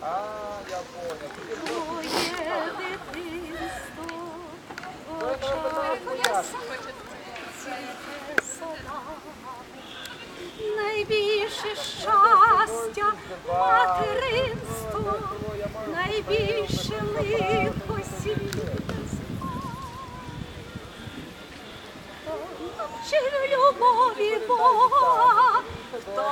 Твоє дитинство в очах цвіте. Найбільше щастя материнство, найбільше лихо Навчив любові Бога, хто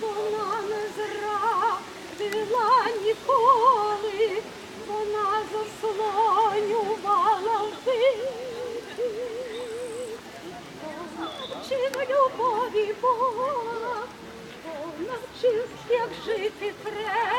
вона не зрадила ніколи, вона заслонювала. Навчив любові Бога, навчив, як жити треба,